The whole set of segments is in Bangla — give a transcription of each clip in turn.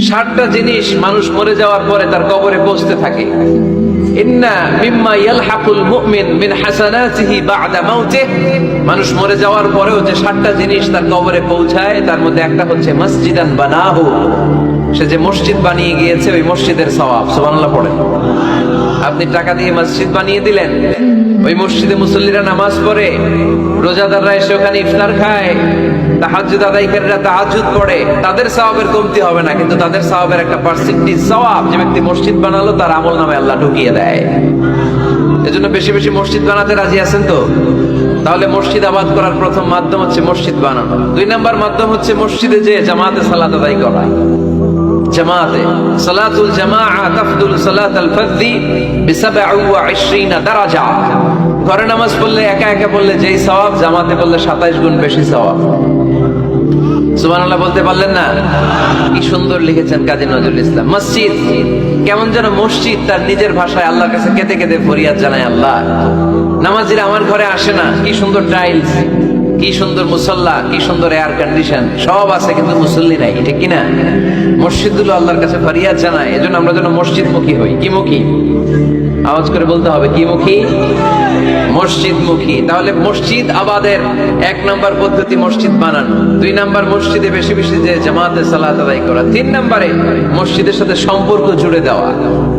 ষাটটা জিনিস মানুষ মরে যাওয়ার পরে তার কবরে বসতে থাকে। মিন মানুষ মরে যাওয়ার পরেও যে ষাটটা জিনিস তার কবরে পৌঁছায়, তার মধ্যে একটা হচ্ছে মসজিদান বানাহু। সে যে মসজিদ বানিয়ে গিয়েছে, ওই মসজিদের সওয়াব, সুবহানাল্লাহ পড়েন আপনি টাকা দিয়ে মসজিদ বানিয়ে দিলেন, ওই মসজিদে মুসল্লিরা নামাজ পড়ে, রোজাদাররা এসে ওখানে ইফতার খায়, তাহাজ্জুদ আদায়কারীরা তাহাজ্জুদ পড়ে, তাদের সওয়াবের কমতি হবে না, কিন্তু তাদের সওয়াবের একটা পার্সেন্টেজ সওয়াব যে ব্যক্তি মসজিদ বানালো, তার আমল নামে আল্লাহ ঢুকিয়ে দেয়। এজন্য বেশি বেশি মসজিদ বানাতে রাজি আছেন তো? তাহলে মসজিদ আবাদ করার প্রথম মাধ্যম হচ্ছে মসজিদ বানানো। দুই নাম্বার মাধ্যম হচ্ছে মসজিদে যে জামাতে সালাত আদায় করা। জামাতে। সালাতুল জামাআ তাফদুল সালাতাল ফাযি বি 27 দারাজা। ঘরে নামাজ পড়লে একা একা পড়লে যেই সওয়াব, জামাতে পড়লে 27 গুণ বেশি সওয়াব। সুবহানাল্লাহ বলতে পারলেন না? কি সুন্দর লিখেছেন কাজী নজরুল ইসলাম। মসজিদ, কেমন যেন মসজিদ তার নিজের ভাষায় আল্লাহর কাছে কেঁদে কেঁদে ফরিয়াদ জানায় আল্লাহ। নামাজিরা আমার ঘরে আসে না। কি সুন্দর টাইলস। কি সুন্দর মুসল্লা, কি সুন্দর এয়ার কন্ডিশন সব আছে কিন্তু মুসল্লি নাই, ঠিক কিনা? মসজিদগুলো আল্লাহর কাছে ফরিয়াদ জানায়, এজন্য আমরা যেন মসজিদ মুখী হই। কি মুখী আওয়াজ করে বলতে হবে কি মুখী মসজিদ মুখী তাহলে মসজিদ আবাদের এক নাম্বার পদ্ধতি মসজিদ বানানো। দুই নাম্বার মসজিদে বেশি বেশি যে জামাতে সালাত আদায় করা। তিন নাম্বারে মসজিদের সাথে সম্পর্ক জুড়ে দেওয়া।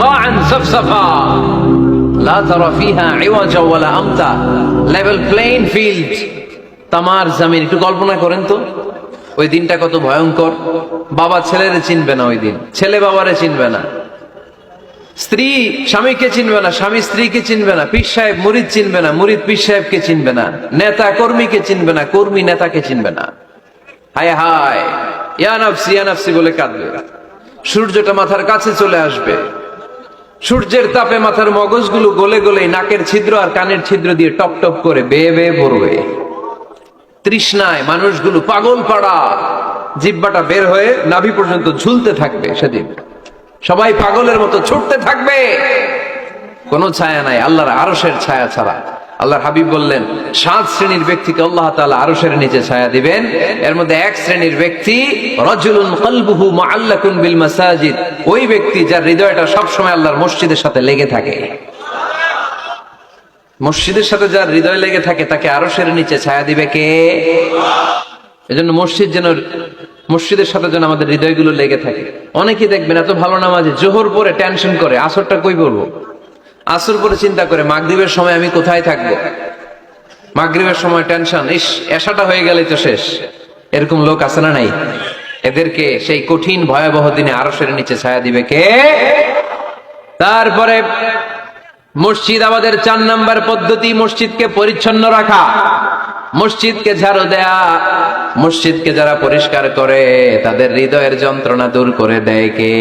قاعا صفصفا لا ترى فيها عوجا ولا امتا level playing field তামার জমিন একটু কল্পনা করেন তো ওই দিনটা কত ভয়ঙ্কর বাবা ছেলেরে চিনবে না ওই দিন ছেলে বাবারে চিনবে না স্ত্রী স্বামীকে চিনবে না স্বামী স্ত্রীকে চিনবে না পীর সাহেব মুরিদ চিনবে না মুরিদ পীর সাহেবকে চিনবে না নেতা কর্মীকে চিনবে না কর্মী নেতাকে চিনবে না হায় হায় ইয়ানাফসি ইয়ানাফসি বলে কাঁদবে সূর্যটা মাথার কাছে চলে আসবে সূর্যের তাপে মাথার মগজগুলো গলে গলে নাকের ছিদ্র আর কানের ছিদ্র দিয়ে টপ টপ করে বেয়ে বেয়ে পড়বে তৃষ্ণায় মানুষগুলো পাগল পাড়া। জিব্বাটা বের হয়ে নাভি পর্যন্ত ঝুলতে থাকবে সেদিন। সবাই পাগলের মতো ছুটতে থাকবে। কোনো ছায়া নাই, আল্লাহর আরসের ছায়া ছাড়া। আল্লাহর হাবিব বললেন, সাত শ্রেণির ব্যক্তিকে আল্লাহ তাআলা আরশের নিচে ছায়া দিবেন। এর মধ্যে এক শ্রেণির ব্যক্তি, রাজুলুন বিল মাসাজিদ। ওই ব্যক্তি যার হৃদয়টা সব সময় আল্লাহর মসজিদের সাথে লেগে থাকে। মসজিদের সাথে যার হৃদয় লেগে থাকে, তাকে আরশের নিচে ছায়া দিবে কে? এজন্য মসজিদ যেন, মসজিদের সাথে যেন আমাদের হৃদয়গুলো লেগে থাকে। অনেকেই দেখবেন, এত ভালো নামাজে জোহর পরে টেনশন করে, আসরটা কই পড়ব? আসর পরে চিন্তা করে, মাগরিবের সময় আমি কোথায় থাকব? মাগরিবের সময় টেনশন ইস, এসাটা হয়ে গেলে তো শেষ। এরকম লোক আছে না নাই? এদেরকে সেই কঠিন ভয়াবহ দিনে আরশের নিচে ছায়া দিবে কে? তারপরে মসজিদ, আমাদের চার নাম্বার পদ্ধতি, মসজিদকে পরিচ্ছন্ন রাখা। মসজিদকে ঝাড়ু দেয়া, মসজিদকে যারা পরিষ্কার করে, তাদের হৃদয়ের যন্ত্রণা দূর করে দেয় কে?